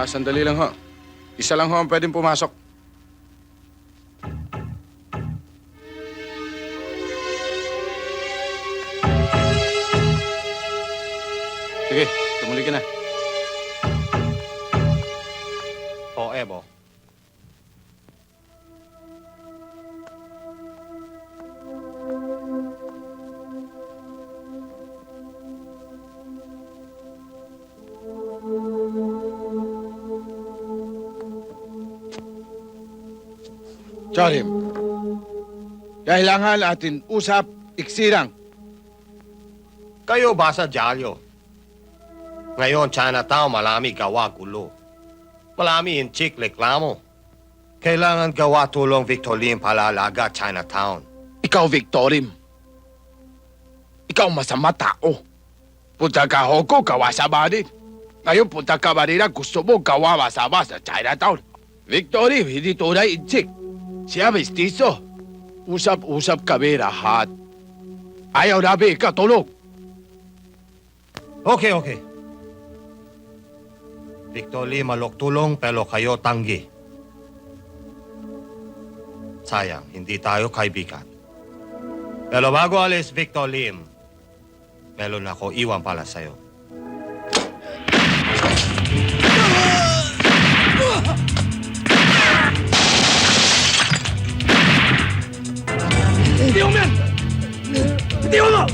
Ah, sandali lang ho. Isa lang ho ang pwedeng pumasok. Sige, tumuli ka na. Charim, kailangan atin usap iksirang. Kayo ba sa dyaryo? Ngayon, Chinatown, malami gawa gulo. Malami in chick reklamo. Kailangan gawa tulong Victor Lim palalaga Chinatown. Ikaw, Victorim. Ikaw masama tao. Punta ka Hong Kong, gawa sa Manila. Ngayon punta ka Manila, gusto mo gawa masama sa Chinatown. Victorim, hindi tunay inchik. Siya mestizo. Usap-usap kami lahat. Ayaw namin ikatulog. Okay, okay. Victor Lim malok tulong pero kayo tanggi. Sayang, hindi tayo kaibigan. Pero bago alis, Victor Lim, meron ako iwan pala sa'yo. 丢面子丢了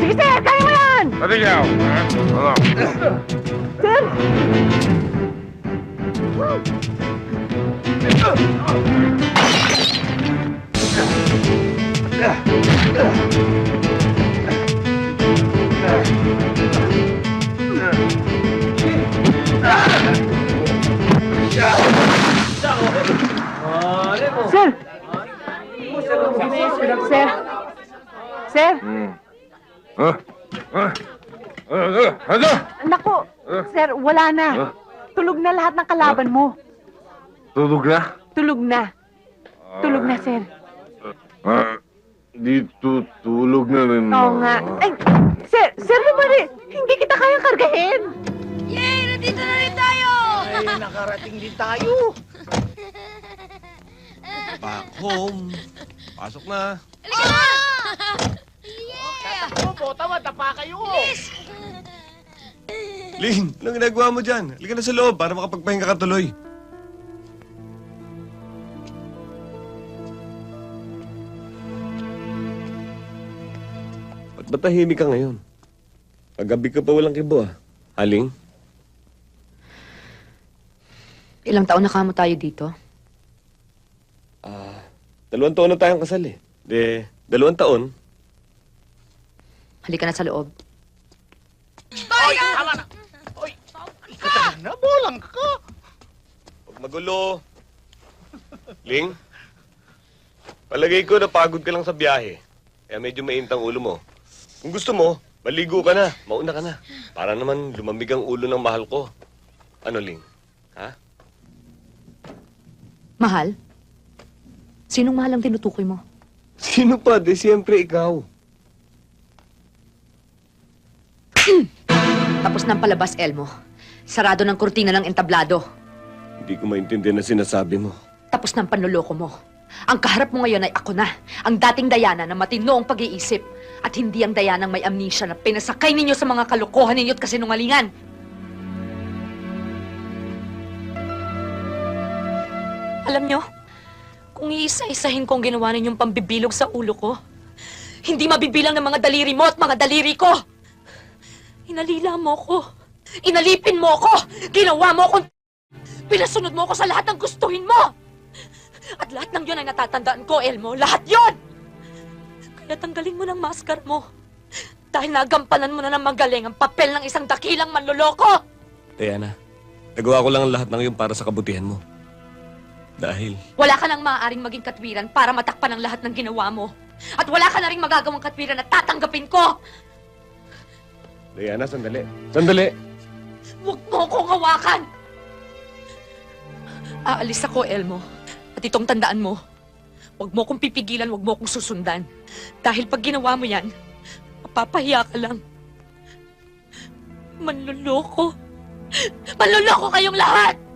Sige, sir! Kaya mo yan! Pati ikaw. Ano? Sir! Sir! Sir! Sir! Huh? Huh? Ano? Ano? Naku! Sir, wala na. Tulog na lahat ng kalaban mo. Tulog na? Tulog na. Tulog na, sir. Ah, di tu tulog na rin. Oo nga. Ay, sir, sir eh. Hindi kita kayang kargahin. Yay! Nandito na rin tayo! nakarating din tayo. Back home. Pasok na. Halika na! Tatakbo po, tama, tapa kayo. Ling, anong ginagawa mo dyan? Halika na sa loob para makapagpahinga ka tuloy. Ba't ba tahimik ka ngayon? Kagabi ka pa walang kibo ah. Haling? Ilang taon na kamo tayo dito? Dalawang taon na tayong kasal eh. De, dalawang taon. Halika na sa loob. Oy, tama na. Oy, ikatagal na, bolang ka. Huwag magulo. Ling? Palagay ko napagod ka lang sa biyahe. Kaya medyo maintang ulo mo. Kung gusto mo, maligo ka na. Mauna ka na. Para naman lumamig ang ulo ng mahal ko. Ano, Ling? Ha? Mahal? Sinong mahal ang tinutukoy mo? Sino pa? De, siyempre ikaw. Tapos ng palabas, Elmo. Sarado ng kurtina ng entablado. Hindi ko maintindihan na sinasabi mo. Tapos ng panluloko mo. Ang kaharap mo ngayon ay ako na, ang dating Diana na matino ang pag-iisip at hindi ang Diana may amnesia na pinasakay ninyo sa mga kalokohan ninyo at kasinungalingan. Alam nyo, kung iisa-isahin ko ang ginawa ninyong pambibilog sa ulo ko, hindi mabibilang ng mga daliri mo at mga daliri ko. Inalila mo ko. Inalipin mo ko. Ginawa mo ko. Pinasunod mo ko sa lahat ng gustuhin mo. At lahat ng yun ay natatandaan ko, Elmo. Lahat yun! Kaya tanggalin mo ng maskar mo. Dahil nagampanan mo na ng magaling ang papel ng isang dakilang manloloko. Diana, nagawa ko lang ang lahat ng iyon para sa kabutihan mo. Dahil, Wala ka nang maaaring maging katwiran para matakpan ang lahat ng ginawa mo. At wala ka na rin magagawang katwiran na tatanggapin ko. Diana, sandali. Sandali! Huwag mo akong hawakan! Aalis ako, Elmo. At itong tandaan mo, huwag mo akong pipigilan, huwag mo akong susundan. Dahil pag ginawa mo yan, mapapahiya ka lang. Manluloko. Manluloko kayong lahat!